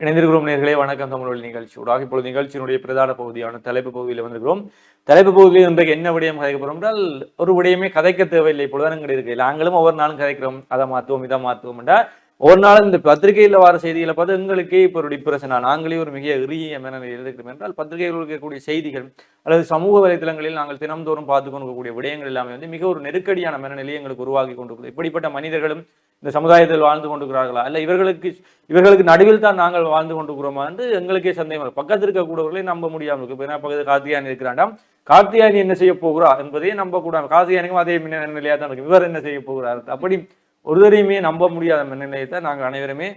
இணைந்திருக்கிறோம் நேர்களே வணக்கம் தமிழ் நிகழ்ச்சியோடாக இப்பொழுது நிகழ்ச்சியினுடைய பிரதான பகுதியான தலைப்பு பகுதியில் வந்திருக்கிறோம். தலைப்பு பகுதியில் இன்றைக்கு என்ன விடயம் கதைக்க போறோம் என்றால் ஒரு விடயமே கதைக்க தேவையில்லை இப்பொழுதுதான் எங்களுக்கு இருக்கு. நாங்களும் ஒவ்வொரு நாளும் கதைக்கிறோம். அதை மாற்றுவோம் இதை மாற்றுவோம் என்றால் ஒரு நாள் இந்த பத்திரிகையில் வர செய்திகளை பார்த்து எங்களுக்கே இப்போ ஒரு டிப்ரெஷனா நாங்களே ஒரு மிக இறுகிய மனநிலையில் இருக்கிறோம் என்றால் பத்திரிகைகள் இருக்கக்கூடிய செய்திகள் அல்லது சமூக வலைத்தளங்களில் நாங்கள் தினம்தோறும் பார்த்து கொண்டிருக்கக்கூடிய விடயங்கள் எல்லாமே வந்து மிக ஒரு நெருக்கடியான மனநிலையை எங்களுக்கு உருவாக்கி கொண்டிருக்கிறது. இப்படிப்பட்ட மனிதர்களும் இந்த சமுதாயத்தில் வாழ்ந்து கொண்டிருக்கிறார்களா? அல்ல இவர்களுக்கு இவர்களுக்கு நடுவில் தான் நாங்கள் வாழ்ந்து கொண்டிருக்கிறோமா என்று எங்களுக்கே சந்தேகம் பக்கத்தில் இருக்கக்கூடியவர்களை நம்ப முடியாமல் இருக்கு இப்போ பக்கத்தில் கார்த்தியானி இருக்கிறாண்டாம் கார்த்தியானி என்ன செய்ய போகிறா என்பதையே நம்ப கூடாது கார்த்தியானிக்கும் அதே நிலையாக தான் இருக்கு. இவர் என்ன செய்ய போகிறார்? அப்படி ஒருவரையுமே நம்ப முடியாத மனநிலையை நாங்கள் அனைவருமே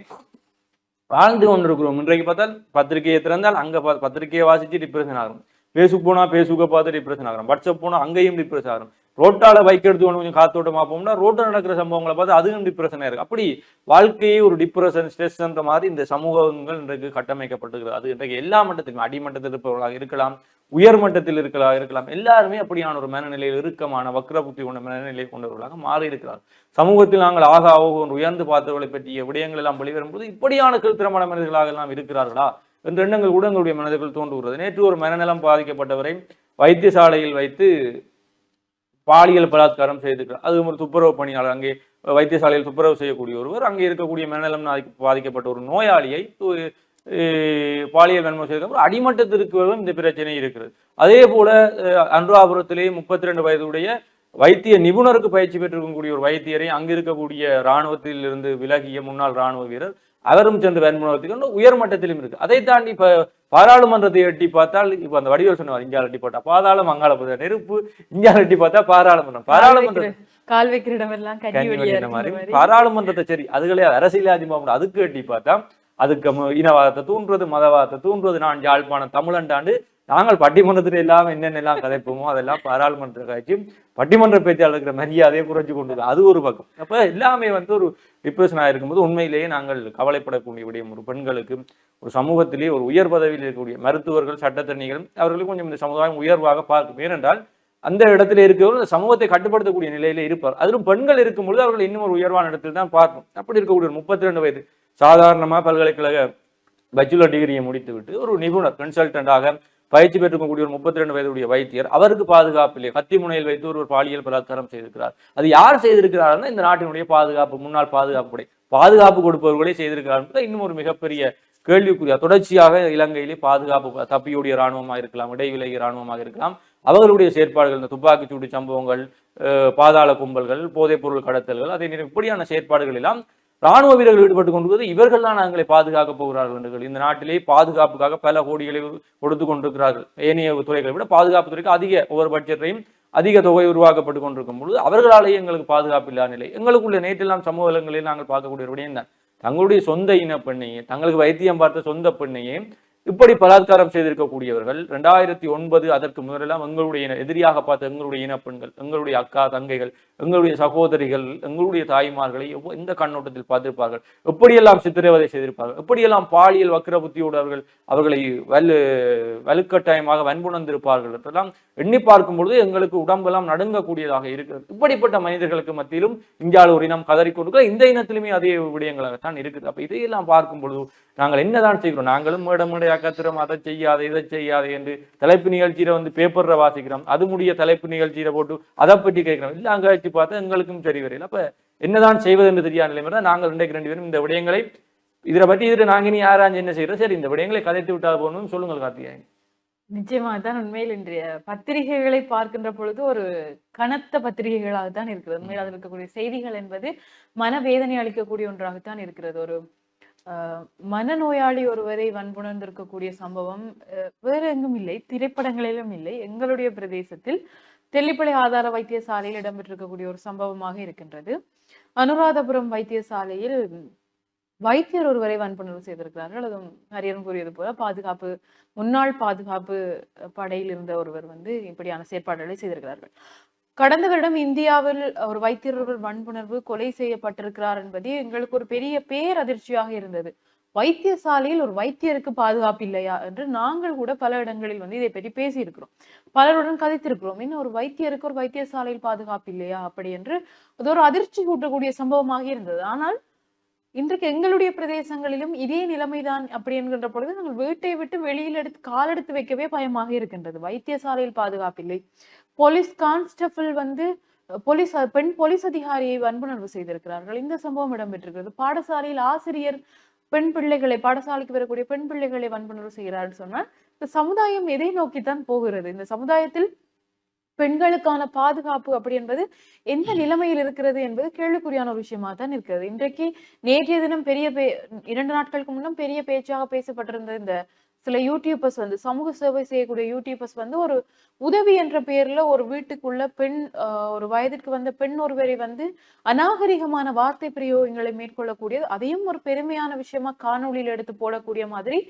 வாழ்ந்து கொண்டிருக்கிறோம். இன்றைக்கு பார்த்தால் பத்திரிகையை திறந்தால் அங்கே பத்திரிகையை வாசிச்சு டிப்ரெஷன் ஆகும். பேசுக்கு போனால் பேசுக்க பார்த்து டிப்ரெஷன் ஆகும். வாட்ஸ்அப் போனால் அங்கேயும் டிப்ரெஷன் ஆகும். ரோட்டால பைக் எடுத்து கொண்டு கொஞ்சம் காத்தோட்டமா போகும்னா ரோட்டில் நடக்கிற சம்பவங்களை பார்த்து அதுவும் டிப்ரெஷனாக இருக்கு. அப்படி வாழ்க்கையே ஒரு டிப்ரெஷன் ஸ்ட்ரெஸ்ன்ற மாதிரி இந்த சமூகங்கள் இன்றைக்கு கட்டமைக்கப்பட்டுகிறது அது இன்றைக்கு எல்லா மட்டத்திலும் அடிமட்டத்தில் இருப்பவர்களாக இருக்கலாம் உயர் மட்டத்தில் இருக்கலாம் இருக்கலாம். எல்லாருமே அப்படியான ஒரு மனநிலையில் இறுக்கமான வக்ர புத்தி கொண்ட மனநிலை கொண்டவர்களாக மாறி இருக்கிறார் சமூகத்தில் நாங்கள் ஆக ஆக உயர்ந்து பார்த்தவர்களை பற்றிய விடயங்கள் எல்லாம் வெளிவரும்போது இப்படியான கீழ்த்திரமான மனிதர்களாக எல்லாம் இருக்கிறார்களா என்ற எண்ணங்கள் கூட எங்களுடைய மனதுக்குள் தோன்றுகிறது. நேற்று ஒரு மனநலம் பாதிக்கப்பட்டவரை வைத்தியசாலையில் வைத்து பாலியல் பலாத்காரம் செய்திருக்கிறார் அது ஒரு துப்புரவு பணியாளர் அங்கே வைத்தியசாலையில் துப்புரவு செய்யக்கூடிய ஒருவர் அங்கே இருக்கக்கூடிய மனநலம் பாதிக்கப்பட்ட ஒரு நோயாளியை பாலியல் வன்முறை செய்த அடிமட்டத்திற்கு இந்த பிரச்சனை இருக்கிறது. அதே போல அஹ், முப்பத்தி ரெண்டு வயதுடைய வைத்திய நிபுணருக்கு பயிற்சி பெற்றிருக்கக்கூடிய ஒரு வைத்தியரை அங்கு இருக்கக்கூடிய இராணுவத்தில் இருந்து விலகிய முன்னாள் இராணுவ வீரர் அவரும் சென்று உயர் மட்டத்திலும் இருக்கு. அதை தாண்டி இப்ப பாராளுமன்றத்தை எட்டி பார்த்தால் இப்ப அந்த வடிவேல் சொன்னார் இந்தியா எட்டி பார்த்தா பாதாளம் அங்காள போதா நெருப்பு இந்தியா எட்டி பார்த்தா பாராளுமன்றம். பாராளுமன்றம் கால் வைக்கிற இடமெல்லாம் மாதிரி. பாராளுமன்றத்தை சரி அதுகளே அரசியலாதி மாவட்டம் அதுக்கு எட்டி பார்த்தா அதுக்கு இனவாதத்தை தூண்டுறது மதவாதத்தை தூண்டுறது நான் யாழ்ப்பாணம் தமிழண்டாண்டு நாங்கள் பட்டிமன்றத்தில் எல்லாம் என்னென்ன எல்லாம் கதைப்போமோ அதெல்லாம் பாராளுமன்ற காட்சி பட்டிமன்ற பேச்சாளர் இருக்கிற மரியாதையை குறைஞ்சு கொண்டு அது ஒரு பக்கம். அப்போ எல்லாமே வந்து ஒரு டிப்ரெஷனாக இருக்கும்போது உண்மையிலேயே நாங்கள் கவலைப்படக்கூடிய விடயம் ஒரு பெண்களுக்கு ஒரு சமூகத்திலேயே ஒரு உயர் பதவியில் இருக்கக்கூடிய மருத்துவர்கள் சட்டத்தரணிகள் அவர்களுக்கு கொஞ்சம் இந்த சமுதாயம் உயர்வாக பார்க்கும். ஏனென்றால் அந்த இடத்துல இருக்கிறவர் இந்த சமூகத்தை கட்டுப்படுத்தக்கூடிய நிலையில இருப்பார். அதிலும் பெண்கள் இருக்கும் பொழுது அவர்கள் இன்னும் ஒரு உயர்வான இடத்தில் தான் பார்க்கும். அப்படி இருக்கக்கூடிய ஒரு முப்பத்தி ரெண்டு வயது சாதாரணமா பல்கலைக்கழக பேச்சுலர் டிகிரியை முடித்துவிட்டு ஒரு நிபுணர் கன்சல்டண்டாக பயிற்சி பெற்றுக்கூடிய ஒரு முப்பத்தி ரெண்டு வயதுடைய வைத்தியர் அவருக்கு பாதுகாப்பு இல்லை கத்தி முனையில் வைத்து ஒரு பாலியல் பலாத்காரம் செய்திருக்கிறார். அது யார் செய்திருக்கிறார்னா இந்த நாட்டினுடைய பாதுகாப்பு முன்னாள் பாதுகாப்பு படை. பாதுகாப்பு கொடுப்பவர்களே செய்திருக்கிறார் இன்னும் ஒரு மிகப்பெரிய கேள்விக்குரிய தொடர்ச்சியாக இலங்கையிலே பாதுகாப்பு தப்பியுடைய இராணுவமாக இருக்கலாம் இடைவிலகிய இராணுவமாக இருக்கலாம். அவர்களுடைய செயற்பாடுகள் இந்த துப்பாக்கிச்சூடு சம்பவங்கள் அஹ், பாதாள கும்பல்கள் போதைப் பொருள் கடத்தல்கள் அதே நேரம் இப்படியான செயற்பாடுகள் எல்லாம் ராணுவ வீரர்கள் ஈடுபட்டு கொண்டிருக்கிறது. இவர்கள் தான் நாங்களை பாதுகாக்க போகிறார்கள் என்று இந்த நாட்டிலே பாதுகாப்புக்காக பல கோடிகளை கொடுத்து கொண்டிருக்கிறார்கள். ஏனைய துறைகளை விட பாதுகாப்பு துறைக்கு அதிக ஒவ்வொரு பட்ஜெட்டையும் அதிக தொகை உருவாக்கப்பட்டு கொண்டிருக்கும் பொழுது அவர்களாலேயே எங்களுக்கு பாதுகாப்பு இல்லாத நிலை. எங்களுக்குள்ள நேற்றெல்லாம் சமூக வளங்களில் நாங்கள் பார்க்கக்கூடிய ஒரு விடயம் தான் தங்களுடைய சொந்த இன பெண்ணையே தங்களுக்கு வைத்தியம் பார்த்த சொந்த பெண்ணையே இப்படி பலாத்காரம் செய்திருக்கக்கூடியவர்கள் ரெண்டாயிரத்தி ஒன்பது அதற்கு முதலெல்லாம் எங்களுடைய இன- எதிரியாக பார்த்த எங்களுடைய இனப்பெண்கள் எங்களுடைய அக்கா தங்கைகள் எங்களுடைய சகோதரிகள் எங்களுடைய தாய்மார்களை எந்த கண்ணோட்டத்தில் பார்த்திருப்பார்கள். எப்படியெல்லாம் சித்திரவதை செய்திருப்பார்கள்? எப்படியெல்லாம் பாலியல் வக்கிர புத்தியோடு அவர்கள் அவர்களை வலு வலுக்கட்டாயமாக வன்புணர்ந்திருப்பார்கள் என்றெல்லாம் எண்ணி பார்க்கும் பொழுது எங்களுக்கு உடம்பெல்லாம் நடுங்கக்கூடியதாக இருக்கிறது. இப்படிப்பட்ட மனிதர்களுக்கு மத்தியிலும் இந்தியாவில் ஒரு இனம் கதறிக்கொண்டு இந்த இனத்திலுமே அதே விடயங்களாகத்தான் இருக்குது. அப்ப இதையெல்லாம் பார்க்கும் பொழுது நாங்கள் என்னதான் செய்கிறோம்? நாங்களும் மேட மேடையா கத்துறோம் அதை செய்யாத இதை செய்யாத என்று தலைப்பு நிகழ்ச்சியில வந்து பேப்பர்ல வாசிக்கிறோம். அது முடிய தலைப்பு நிகழ்ச்சியில போட்டு அதை பற்றி கேட்கிறோம். இல்லை அங்கே வச்சு பார்த்தா எங்களுக்கும் சரி வரையில். அப்ப என்னதான் செய்வது என்று தெரியாத நிலைமை தான் நாங்கள் இன்றைக்கு ரெண்டு பேரும் இந்த விடயங்களை இதை பற்றி இதில் நாங்கள் இனி ஆராய்ஞ்சு என்ன செய்யறோம் சரி இந்த விடயங்களை கதைத்து விட்டால் போகணும்னு சொல்லுங்கள் கார்த்திகேயன். நிச்சயமாக தான் உண்மையில் இன்றைய பத்திரிகைகளை பார்க்கின்ற பொழுது ஒரு கனத்த பத்திரிகைகளாக தான் இருக்கிறது. உண்மையில் அதில் இருக்கக்கூடிய செய்திகள் என்பது மனவேதனை அளிக்கக்கூடிய ஒன்றாகத்தான் இருக்கிறது. ஒரு மனநோயாளி ஒருவரை வன்புணர்ந்திருக்கக்கூடிய சம்பவம் அஹ், வேற எங்கும் இல்லை. திரைப்படங்களிலும் இல்லை. எங்களுடைய பிரதேசத்தில் தெல்லிப்பளை ஆதார வைத்தியசாலையில் இடம்பெற்றிருக்கக்கூடிய ஒரு சம்பவமாக இருக்கின்றது. அனுராதபுரம் வைத்தியசாலையில் வைத்தியர் ஒருவரை வன்புணர்வு செய்திருக்கிறார்கள். அதுவும் ஹரியன் கூறியது போல பாதுகாப்பு முன்னாள் பாதுகாப்பு படையில் இருந்த ஒருவர் வந்து இப்படியான செயற்பாடுகளை செய்திருக்கிறார்கள். கடந்த வருடம் இந்தியாவில் ஒரு வைத்தியர்கள் வன்புணர்வு கொலை செய்யப்பட்டிருக்கிறார் என்பது எங்களுக்கு ஒரு பெரிய பேரதிர்ச்சியாக இருந்தது. வைத்தியசாலையில் ஒரு வைத்தியருக்கு பாதுகாப்பு இல்லையா என்று நாங்கள் கூட பல இடங்களில் வந்து இதை பற்றி பேசியிருக்கிறோம். பலருடன் கதைத்திருக்கிறோம். இன்னும் ஒரு வைத்தியருக்கு ஒரு வைத்தியசாலையில் பாதுகாப்பு இல்லையா அப்படி என்று? அது ஒரு அதிர்ச்சி கூட்டக்கூடிய சம்பவமாக இருந்தது. ஆனால் இன்றைக்கு எங்களுடைய பிரதேசங்களிலும் இதே நிலைமைதான் அப்படி என்கின்ற பொழுது நாங்கள் வீட்டை விட்டு வெளியில் எடுத்து காலெடுத்து வைக்கவே பயமாக இருக்கின்றது. வைத்தியசாலையில் பாதுகாப்பில்லை. போலீஸ் கான்ஸ்டபிள் வந்து போலீஸ் பெண் போலீஸ் அதிகாரியை வன்புணர்வு செய்திருக்கிறார்கள். இந்த சம்பவம் இடம்பெற்றிருக்கிறது. பாடசாலையில் ஆசிரியர் பெண் பிள்ளைகளை பாடசாலைக்கு வரக்கூடிய பெண் பிள்ளைகளை வன்புணர்வு செய்கிறார்கள் சொன்னால் இந்த சமுதாயம் எதை நோக்கித்தான் போகிறது? இந்த சமுதாயத்தில் பெண்களுக்கான பாதுகாப்பு அப்படி என்பது எந்த நிலைமையில் இருக்கிறது என்பது கேள்விக்குறியான ஒரு விஷயமா தான் இருக்கிறது இன்றைக்கு நேற்றைய தினம் பெரிய பே இரண்டு நாட்களுக்கு முன்னும் பெரிய பேச்சாக பேசப்பட்டிருந்த இந்த சில யூடியூபர்ஸ் வந்து சமூக சேவை செய்யக்கூடிய யூடியூபர்ஸ் வந்து ஒரு உதவி என்ற பெயர்ல ஒரு வீட்டுக்குள்ள பெண் ஆஹ், ஒரு வயதிற்கு வந்த பெண் ஒருவரை வந்து அநாகரிகமான வார்த்தை பிரயோகங்களை மேற்கொள்ளக்கூடியது. அதையும் ஒரு பெருமையான விஷயமா காணொளியில் எடுத்து போடக்கூடிய மாதிரி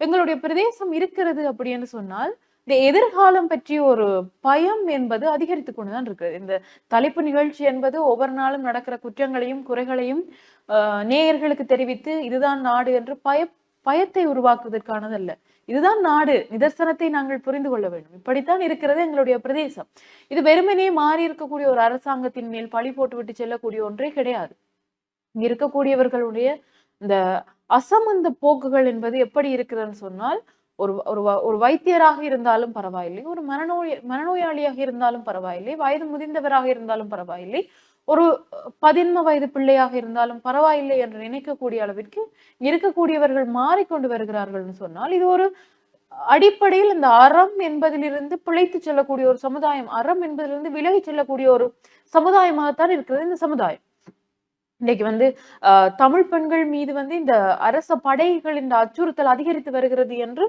எங்களுடைய பிரதேசம் இருக்கிறது அப்படின்னு சொன்னால் இந்த எதிர்காலம் பற்றி ஒரு பயம் என்பது அதிகரித்து கொண்டுதான் இருக்குது. இந்த தலைப்பு நிகழ்ச்சி என்பது ஒவ்வொரு நாளும் நடக்கிற குற்றங்களையும் குறைகளையும் ஆஹ், நேயர்களுக்கு தெரிவித்து இதுதான் நாடு என்று பய பயத்தை உருவாக்குவதற்கானதல்ல. இதுதான் நாடு. நிதர்சனத்தை நாங்கள் புரிந்து கொள்ள வேண்டும். இப்படித்தான் இருக்கிறது எங்களுடைய பிரதேசம். இது வெறுமனே மாறி இருக்கக்கூடிய ஒரு அரசாங்கத்தின் மேல் பழி போட்டுவிட்டு செல்லக்கூடிய ஒன்றே கிடையாது. இங்க இருக்கக்கூடியவர்களுடைய இந்த அசமந்த போக்குகள் என்பது எப்படி இருக்கிறதுன்னு சொன்னால் ஒரு ஒரு வ- ஒரு வைத்தியராக இருந்தாலும் பரவாயில்லை ஒரு மனநோய் மனநோயாளியாக இருந்தாலும் பரவாயில்லை வயது முதிர்ந்தவராக இருந்தாலும் பரவாயில்லை ஒரு பதின்ம வயது பிள்ளையாக இருந்தாலும் பரவாயில்லை என்று நினைக்கக்கூடிய அளவிற்கு இருக்கக்கூடியவர்கள் மாறிக்கொண்டு வருகிறார்கள்னு சொன்னால் இது ஒரு அடிப்படையில் இந்த அறம் என்பதிலிருந்து பிழைத்து செல்லக்கூடிய ஒரு சமுதாயம் அறம் என்பதிலிருந்து விலகி செல்லக்கூடிய ஒரு சமுதாயமாகத்தான் இருக்கிறது இந்த சமுதாயம். இன்னைக்கு வந்து ஆஹ், தமிழ் பெண்கள் மீது வந்து இந்த அரச படைகள் இந்த அச்சுறுத்தல் அதிகரித்து வருகிறது என்று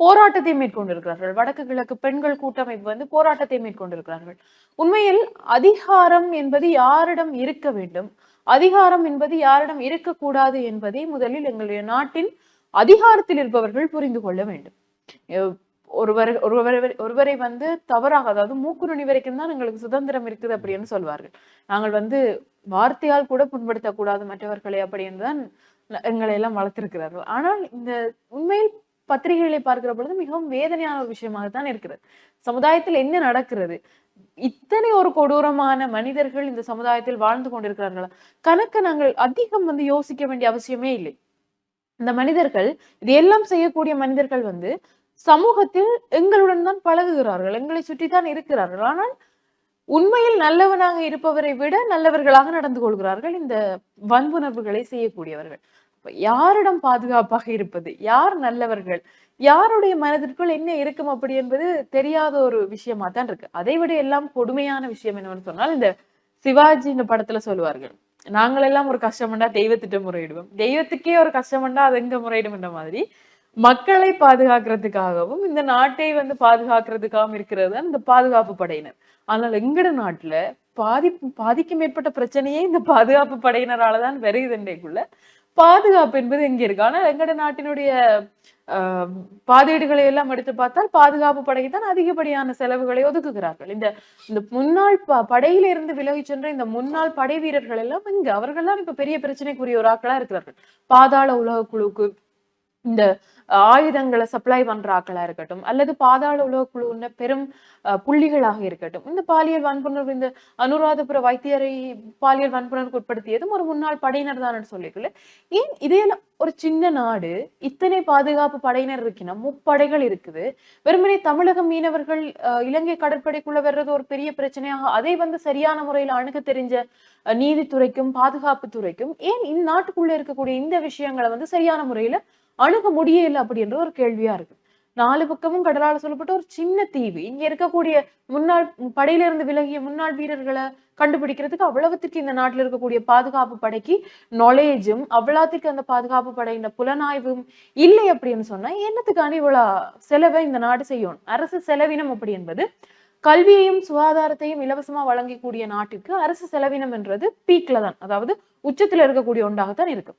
போராட்டத்தை மேற்கொண்டிருக்கிறார்கள். வடக்கு கிழக்கு பெண்கள் கூட்டமைப்பு வந்து போராட்டத்தை மேற்கொண்டிருக்கிறார்கள். உண்மையில் அதிகாரம் என்பது யாரிடம் இருக்க வேண்டும்? அதிகாரம் என்பது யாரிடம் இருக்கக்கூடாது என்பதை முதலில் எங்களுடைய நாட்டின் அதிகாரத்தில் இருப்பவர்கள் புரிந்து கொள்ள வேண்டும். ஒருவர் ஒருவரை ஒருவரை வந்து தவறாக அதாவது மூக்குநுனி வரைக்கும் தான் எங்களுக்கு சுதந்திரம் இருக்குது அப்படின்னு சொல்வார்கள். நாங்கள் வந்து வார்த்தையால் கூட புண்படுத்தக்கூடாது மற்றவர்களை அப்படின்னு தான் எங்களை எல்லாம் வளர்த்திருக்கிறார்கள். ஆனால் இந்த உண்மையில் பத்திரிகைகளை பார்க்கிற பொழுது மிகவும் வேதனையான ஒரு விஷயமாகத்தான் இருக்கிறது. சமுதாயத்தில் என்ன நடக்கிறது? இத்தனை ஒரு கொடூரமான மனிதர்கள் இந்த சமுதாயத்தில் வாழ்ந்து கொண்டிருக்கிறார்களா? கணக்கு நாங்கள் அதிகம் வந்து யோசிக்க வேண்டிய அவசியமே இல்லை. இந்த மனிதர்கள் இது எல்லாம் செய்யக்கூடிய மனிதர்கள் வந்து சமூகத்தில் எங்களுடன் தான் பழகுகிறார்கள் எங்களை சுற்றித்தான் இருக்கிறார்கள். ஆனால் உண்மையில் நல்லவனாக இருப்பவரை விட நல்லவர்களாக நடந்து கொள்கிறார்கள் இந்த வன்புணர்வுகளை செய்யக்கூடியவர்கள். யாரிடம் பாதுகாப்பாக இருப்பது? யார் நல்லவர்கள்? யாருடைய மனதிற்குள் என்ன இருக்கும் அப்படி என்பது தெரியாத ஒரு விஷயமா தான் இருக்கு. அதை விட எல்லாம் கொடுமையான விஷயம் என்னவென்னு சொன்னால் இந்த சிவாஜி இந்த படத்துல சொல்லுவார்கள். நாங்களெல்லாம் ஒரு கஷ்டம்டா தெய்வத்திட்ட முறையிடுவோம். தெய்வத்துக்கே ஒரு கஷ்டம்டா அது எங்க முறையிடும் என்ற மாதிரி. மக்களை பாதுகாக்கிறதுக்காகவும் இந்த நாட்டை வந்து பாதுகாக்கிறதுக்காகவும் இருக்கிறது தான் இந்த பாதுகாப்பு படையினர். ஆனால் எங்கட நாட்டுல பாதி பாதிக்கு மேற்பட்ட பிரச்சனையே இந்த பாதுகாப்பு படையினரால தான் வருகுது பாதுகாப்பு என்பது எங்க இருக்கு? ஆனா எங்கட நாட்டினுடைய ஆஹ், பாதீடுகளை எல்லாம் எடுத்து பார்த்தால் பாதுகாப்பு படைக்கு தான் அதிகப்படியான செலவுகளை ஒதுக்குகிறார்கள். இந்த இந்த முன்னாள் ப படையில இருந்து விலகி சென்ற இந்த முன்னாள் படை வீரர்கள் எல்லாம் இங்க அவர்கள்லாம் இப்ப பெரிய பிரச்சனைக்குரிய ஒரு ஆக்களா இருக்கிறார்கள். பாதாள உலக குழுக்கு இந்த ஆயுதங்களை சப்ளை பண்றாக்களா இருக்கட்டும் அல்லது பாதாள உலக குழுவின பெரும் புள்ளிகளாக இருக்கட்டும். இந்த பாலியல் வன்புணர்வு இந்த அனுராதபுர வைத்தியரை பாலியல் வன்புணர்வுக்கு உட்படுத்தியதும் ஒரு முன்னாள் படையினர் தான் சொல்லிக்கல ஏன் இதையெல்லாம் ஒரு சின்ன நாடு இத்தனை பாதுகாப்பு படையினர் இருக்கணும் முப்படைகள் இருக்குது. வெறுமனே தமிழக மீனவர்கள் இலங்கை கடற்படைக்குள்ள வர்றது ஒரு பெரிய பிரச்சனையாக அதை வந்து சரியான முறையில் அணுக தெரிஞ்ச நீதித்துறைக்கும் பாதுகாப்பு துறைக்கும் ஏன் இந்நாட்டுக்குள்ள இருக்கக்கூடிய இந்த விஷயங்களை வந்து சரியான முறையில அணுக முடியல அப்படின்ற ஒரு கேள்வியா இருக்கு. நாலு பக்கமும் கடலால் சொல்லப்பட்ட ஒரு சின்ன தீவு. இங்க இருக்கக்கூடிய முன்னாள் படையில இருந்து விலகிய முன்னாள் வீரர்களை கண்டுபிடிக்கிறதுக்கு அவ்வளவுத்திற்கு இந்த நாட்டில் இருக்கக்கூடிய பாதுகாப்பு படைக்கு நாலேஜும் அவ்வளோத்திற்கு அந்த பாதுகாப்பு படையின புலனாய்வும் இல்லை அப்படின்னு சொன்னா என்னத்துக்கான இவ்வளோ செலவை இந்த நாடு செய்யணும் அரசு செலவினம் அப்படி என்பது கல்வியையும் சுகாதாரத்தையும் இலவசமா வழங்கக்கூடிய நாட்டுக்கு அரசு செலவினம் என்றது பீக்ல தான். அதாவது உச்சத்துல இருக்கக்கூடிய ஒன்றாகத்தான் இருக்கு.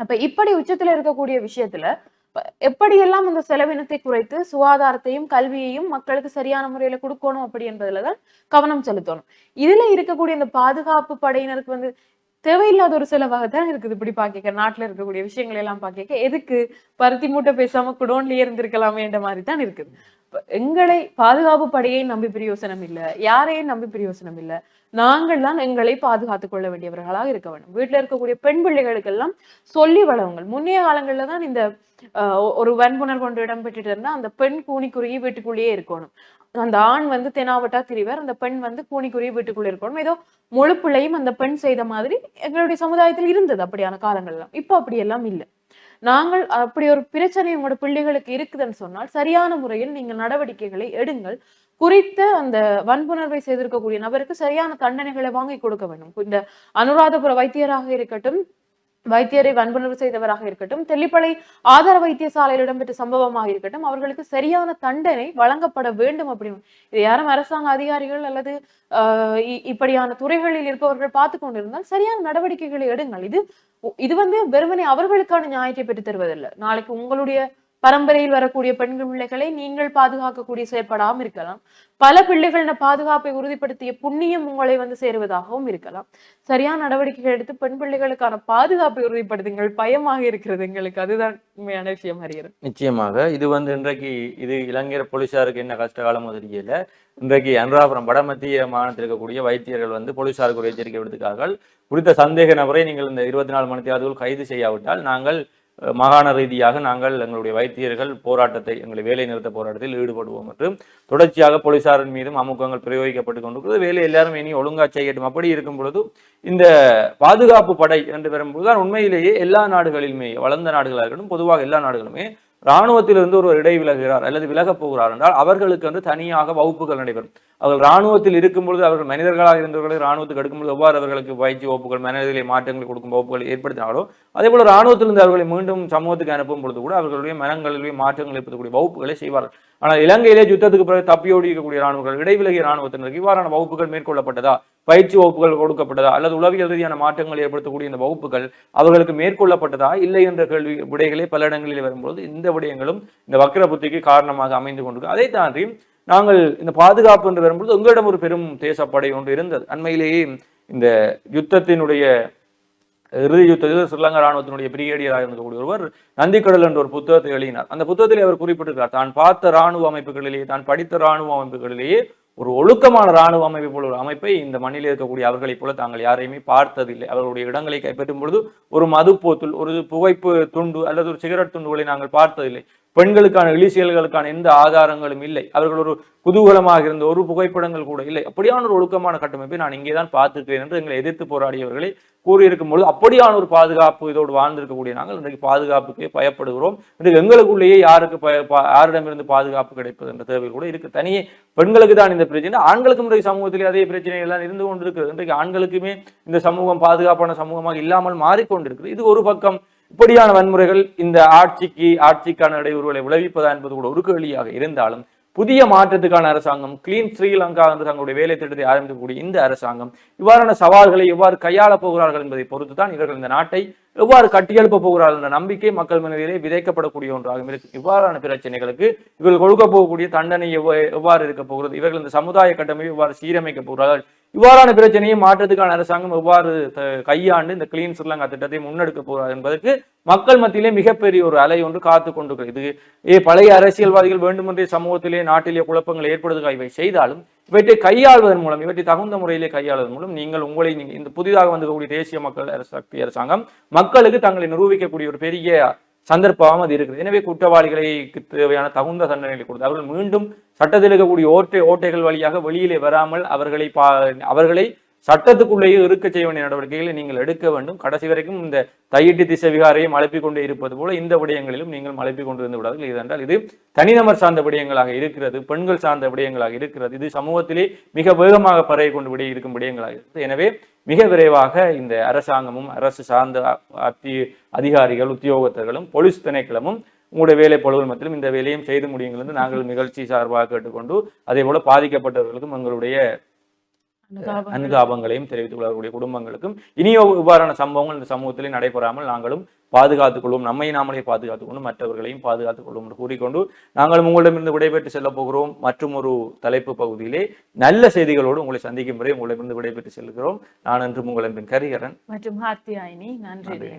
அப்ப இப்படி உச்சத்துல இருக்கக்கூடிய விஷயத்துல எப்படியெல்லாம் அந்த செலவினத்தை குறைத்து சுகாதாரத்தையும் கல்வியையும் மக்களுக்கு சரியான முறையில கொடுக்கணும் அப்படி என்பதுலதான் கவனம் செலுத்தணும். இதுல இருக்கக்கூடிய இந்த பாதுகாப்பு படையினருக்கு வந்து தேவையில்லாத ஒரு செலவாகத்தான் இருக்குது இப்படி பாக்கிக்க நாட்டுல இருக்கக்கூடிய விஷயங்கள் எல்லாம் பாக்கிக்க. எதுக்கு பருத்தி மூட்டை பேசாம குடோன்லயே இருந்திருக்கலாமேன்ற மாதிரி தான் இருக்குது. எங்களை பாதுகாப்பு படையை நம்பி பிரயோசனம் இல்ல யாரையும் நம்பி பிரயோசனம் இல்ல. நாங்கள் தான் எங்களை பாதுகாத்துக் கொள்ள வேண்டியவர்களாக இருக்க வேண்டும். வீட்டில் இருக்கக்கூடிய பெண் பிள்ளைகளுக்கெல்லாம் சொல்லி வளவுங்கள் முன்னைய காலங்களில் தான் இந்த ஆஹ், ஒரு வன்புணர்வு ஒன்று இடம்பெற்றுட்டு இருந்தா அந்த பெண் கூனிக்குறுகி வீட்டுக்குள்ளேயே இருக்கணும். அந்த ஆண் வந்து தெனாவட்டா திரிவர் அந்த பெண் வந்து கூனிக்குரிய வீட்டுக்குள்ளே இருக்கணும். ஏதோ முழு பிள்ளையும் அந்த பெண் செய்த மாதிரி எங்களுடைய சமுதாயத்தில் இருந்தது அப்படியான காலங்கள் எல்லாம் இப்போ அப்படியெல்லாம் இல்லை. நாங்கள் அப்படி ஒரு பிரச்சனை உங்களோட பிள்ளைகளுக்கு இருக்குதுன்னு சொன்னால் சரியான முறையில் நீங்கள் நடவடிக்கைகளை எடுங்கள். குறித்த அந்த வன்புணர்வை செய்திருக்கக்கூடிய நபருக்கு சரியான தண்டனைகளை வாங்கி கொடுக்க வேண்டும். இந்த அனுராதபுர வைத்தியராக இருக்கட்டும் வைத்தியரை வன்புணர்வு செய்தவராக இருக்கட்டும் தெல்லிப்பளை ஆதார வைத்தியசாலையில் இடம்பெற்ற சம்பவமாக இருக்கட்டும் அவர்களுக்கு சரியான தண்டனை வழங்கப்பட வேண்டும் அப்படின்னு. இது யாரும் அரசாங்க அதிகாரிகள் அல்லது ஆஹ் இ- இப்படியான துறைகளில் இருப்பவர்கள் பார்த்து கொண்டிருந்தால் சரியான நடவடிக்கைகளை எடுங்கள். இது இது வந்து வெறுமனே அவர்களுக்கான நியாயத்தை பெற்று தருவதில்லை. நாளைக்கு உங்களுடைய பரம்பரையில் வரக்கூடிய பெண்கள் பிள்ளைகளை நீங்கள் பாதுகாக்கக்கூடிய செயற்படாமல் இருக்கலாம். பல பிள்ளைகளின் பாதுகாப்பை உறுதிப்படுத்திய புண்ணியம் உங்களை வந்து சேருவதாகவும் இருக்கலாம். சரியான நடவடிக்கைகள் எடுத்து பெண் பிள்ளைகளுக்கான பாதுகாப்பை உறுதிப்படுத்துங்கள். பயமாக இருக்கிறது எங்களுக்கு. அதுதான் உண்மையான விஷயம் அறிகிறது நிச்சயமாக. இது வந்து இன்றைக்கு இது இளைஞர் போலீசாருக்கு என்ன கஷ்ட காலம் தெரியல. இன்றைக்கு அனுராபுரம் வடமத்திய மாநிலத்தில் இருக்கக்கூடிய வைத்தியர்கள் வந்து போலீசாருக்கு ஒரு எச்சரிக்கை விடுத்துக்கார்கள் குறித்த சந்தேக நபரை நீங்கள் இந்த இருபத்தி நாலு மணி தேதிக்குள் கைது செய்யாவிட்டால் நாங்கள் மாகாண ரீதியாக நாங்கள் எங்களுடைய வைத்தியர்கள் போராட்டத்தை எங்களுடைய வேலை நிறுத்த போராட்டத்தில் ஈடுபடுவோம் மற்றும் தொடர்ச்சியாக போலீசாரின் மீதும் அமுக்கங்கள் பிரயோகிக்கப்பட்டு கொண்டிருக்கிறது. வேலை எல்லாரும் இனி ஒழுங்கா செய்யட்டும். அப்படி இருக்கும் பொழுது இந்த பாதுகாப்பு படை என்று வரும்போது தான் உண்மையிலேயே எல்லா நாடுகளிலுமே வளர்ந்த நாடுகளாக இருக்கட்டும் பொதுவாக எல்லா நாடுகளுமே இராணுவத்திலிருந்து ஒருவர் இடைவிலகிறார் அல்லது விலகப் போகிறார் என்றால் அவர்களுக்கு வந்து தனியாக வகுப்புகள் நடைபெறும். அவர்கள் இராணுவத்தில் இருக்கும் பொழுது அவர்கள் மனிதர்களாக இருந்தவர்களை இராணுவத்துக்கு எடுக்கும்போது எவ்வாறு அவர்களுக்கு பயிற்சி வகுப்புகள் மனதிலே மாற்றங்களை கொடுக்கும் வகுப்புகள் ஏற்படுத்தினாலோ அதே போல இராணுவத்திலிருந்து அவர்களை மீண்டும் சமூகத்துக்கு அனுப்பும் பொழுது கூட அவர்களுடைய மனங்களிலே மாற்றங்கள் ஏற்படுத்தக்கூடிய வகுப்புகளை செய்வார்கள். ஆனால் இலங்கையிலே யுத்தத்துக்கு பிறகு தப்பியோடி இருக்கக்கூடிய இராணுவங்கள் இடைவிலகிய இராணுவத்தினருக்கு இவ்வாறான வகுப்புகள் மேற்கொள்ளப்பட்டதா? பயிற்சி வகுப்புகள் கொடுக்கப்பட்டதா? அல்லது உளவியல் ரீதியான மாற்றங்கள் ஏற்படுத்தக்கூடிய இந்த வகுப்புகள் அவர்களுக்கு மேற்கொள்ளப்பட்டதா? இல்லை என்ற கேள்வி விடைகளே பல இடங்களில் வரும்போது இந்த விடயங்களும் இந்த வக்கர புத்திக்கு காரணமாக அமைந்து கொண்டிருக்கு. அதை தாண்டி நாங்கள் இந்த பாதுகாப்பு என்று வரும்பொழுது உங்களிடம் ஒரு பெரும் தேசப்படை ஒன்று இருந்தது. அண்மையிலேயே இந்த யுத்தத்தினுடைய இறுதி யுத்தத்தில் ஸ்ரீலங்கா ராணுவத்தினுடைய பிரிகேடியராக இருந்தக்கூடிய ஒருவர் நந்திக்கடல் என்ற ஒரு புத்தகத்தை எழுதினார். அந்த புத்தகத்தில் அவர் குறிப்பிட்டிருக்கிறார் தான் பார்த்த ராணுவ அமைப்புகளிலேயே தான் படித்த ராணுவ அமைப்புகளிலேயே ஒரு ஒழுக்கமான ராணுவ அமைப்பு போல ஒரு அமைப்பை இந்த மண்ணில் இருக்கக்கூடிய அவர்களைப் போல தாங்கள் யாரையுமே பார்த்ததில்லை. அவர்களுடைய இடங்களை கைப்பற்றும் பொழுது ஒரு மதுப்போத்துள் ஒரு புகைப்பு துண்டு அல்லது ஒரு சிகரெட் துண்டுகளை நாங்கள் பார்த்ததில்லை. பெண்களுக்கான இழிசியல்களுக்கான எந்த ஆதாரங்களும் இல்லை. அவர்கள் ஒரு குதூகலமாக இருந்த ஒரு புகைப்படங்கள் கூட இல்லை. அப்படியான ஒரு ஒழுக்கமான கட்டமைப்பை நான் இங்கே தான் பார்த்துக்கிறேன் என்று எங்களை எதிர்த்து போராடியவர்களை கூறியிருக்கும் பொழுது அப்படியான ஒரு பாதுகாப்பு இதோடு வாழ்ந்திருக்கக்கூடிய நாங்கள் இன்றைக்கு பாதுகாப்புக்கே பயப்படுகிறோம் இன்றைக்கு எங்களுக்குள்ளேயே யாருக்கு பய பா- யாரிடமிருந்து பாதுகாப்பு கிடைப்பது என்ற தேவை கூட இருக்கு. தனியே பெண்களுக்கு தான் இந்த பிரச்சனை. ஆண்களுக்கு இன்றைக்கு சமூகத்திலே அதே பிரச்சனை எல்லாம் இருந்து கொண்டிருக்கிறது. இன்றைக்கு ஆண்களுக்குமே இந்த சமூகம் பாதுகாப்பான சமூகமாக இல்லாமல் மாறிக்கொண்டிருக்கிறது. இது ஒரு பக்கம் இப்படியான வன்முறைகள் இந்த ஆட்சிக்கு ஆட்சிக்கான இடையூறுகளை விளைவிப்பதா என்பது கூட ஒரு கேள்வியாக இருந்தாலும் புதிய மாற்றத்துக்கான அரசாங்கம் கிளீன் ஸ்ரீலங்கா என்று தங்களுடைய வேலை திட்டத்தை ஆரம்பிக்கக்கூடிய இந்த அரசாங்கம் இவ்வாறான சவால்களை எவ்வாறு கையாளப் போகிறார்கள் என்பதை பொறுத்து தான் இவர்கள் இந்த நாட்டை எவ்வாறு கட்டியெழுப்ப போகிறார்கள் என்ற நம்பிக்கை மக்கள் மனதிலே விதைக்கப்படக்கூடிய ஒன்றாக இருக்கு. இவ்வாறான பிரச்சனைகளுக்கு இவர்கள் கொடுக்க போகக்கூடிய தண்டனை எவ்வாறு இருக்க போகிறது இவர்கள் இந்த சமுதாய கட்டமைப்பை எவ்வாறு சீரமைக்க போகிறார்கள் இவ்வாறான பிரச்சனையை மாற்றத்துக்கான அரசாங்கம் எவ்வாறு கையாண்டு இந்த கிளீன் ஸ்ரீலங்கா திட்டத்தை முன்னெடுக்க போகிறார் என்பதற்கு மக்கள் மத்தியிலே மிகப்பெரிய ஒரு அலை ஒன்று காத்து கொண்டிருக்கிறது. இது ஏ பழைய அரசியல்வாதிகள் வேண்டுமென்றே சமூகத்திலே நாட்டிலே குழப்பங்களை ஏற்படுத்துக இவை செய்தாலும் இவற்றை கையாள்வதன் மூலம் இவற்றை தகுந்த முறையிலே கையாள்வதன் மூலம் நீங்கள் உங்களை நீங்க இந்த புதிதாக வந்திருக்கக்கூடிய தேசிய மக்கள் சக்தி அரசாங்கம் மக்களுக்கு தங்களை நிரூபிக்கக்கூடிய ஒரு பெரிய சந்தர்ப்பமாக அது இருக்குது எனவே குற்றவாளிகளுக்கு தேவையான தகுந்த தண்டனைகளை கொடுத்து அவர்கள் மீண்டும் சட்டத்தில் இருக்கக்கூடிய ஓட்டை ஓட்டைகள் வழியாக வெளியிலே வராமல் அவர்களை பா அவர்களை சட்டத்துக்குள்ளேயே இருக்க செய்ய வேண்டிய நடவடிக்கைகளை நீங்கள் எடுக்க வேண்டும். கடைசி வரைக்கும் இந்த தையிட்டு திசை விகாரையும் அழைப்பிக்கொண்டே இருப்பது போல இந்த விடயங்களிலும் நீங்கள் மலைப்பிக் கொண்டு இருந்து விடாதீர்கள். இதென்றால் இது தனிநபர் சார்ந்த விடயங்களாக இருக்கிறது பெண்கள் சார்ந்த விடயங்களாக இருக்கிறது. இது சமூகத்திலே மிக வேகமாக பரவி கொண்டு விட இருக்கும் விடயங்களாக இருக்கிறது. எனவே மிக விரைவாக இந்த அரசாங்கமும் அரசு சார்ந்த அத்தி அதிகாரிகள் உத்தியோகத்தர்களும் போலீஸ் திணைக்களமும் உங்களுடைய வேலை பொழுது மத்தியிலும் இந்த வேலையும் செய்து முடியுங்கள் என்று நாங்கள் நிகழ்ச்சி சார்பாக கேட்டுக்கொண்டு அதே போல பாதிக்கப்பட்டவர்களுக்கும் எங்களுடைய அனுதாபங்களையும் தெரிவித்துக் கொள்ளக்கூடிய குடும்பங்களுக்கும் இனியோ இவ்வாறான சம்பவங்கள் இந்த சமூகத்திலே நடைபெறாமல் நாங்களும் பாதுகாத்துக் கொள்வோம். நம்மை நாமளே பாதுகாத்துக் கொண்டு மற்றவர்களையும் பாதுகாத்துக் கொள்வோம் என்று கூறிக்கொண்டு நாங்களும் உங்களிடமிருந்து விடைபெற்று செல்ல போகிறோம். மற்றும் ஒரு தலைப்பு பகுதியிலே நல்ல செய்திகளோடு உங்களை சந்திக்கும் வரை உங்களிடமிருந்து விடைபெற்று செல்கிறோம். நான் என்று உங்களின் கரிகரன். மற்றும் நன்றி.